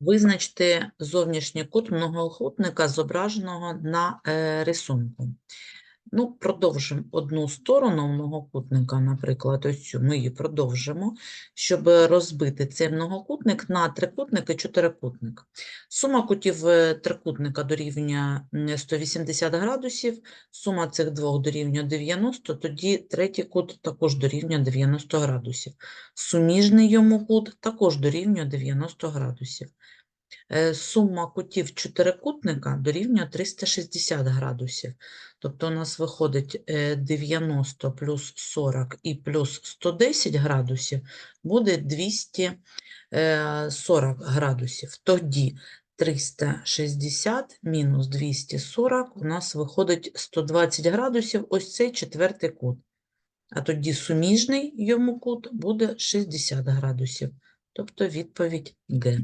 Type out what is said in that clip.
Визначте зовнішній кут многоохотника, зображеного на е, рисунку. Ну, продовжимо одну сторону многокутника, наприклад, ось цю, ми її продовжимо, щоб розбити цей многокутник на трикутник і чотирикутник. Сума кутів е, трикутника дорівнює 180 градусів, сума цих двох дорівнює 90, тоді третій кут також дорівнює 90 градусів. Суміжний йому кут також дорівнює 90 градусів. Е, Сума кутів чотирикутника дорівнює 360 градусів. Тобто у нас виходить е, 90 плюс 40 і плюс 110 градусів буде 240 градусів. Тоді 360 мінус 240 у нас виходить 120 градусів, ось цей четвертий кут. А тоді суміжний йому кут буде 60 градусів. Тобто відповідь Г.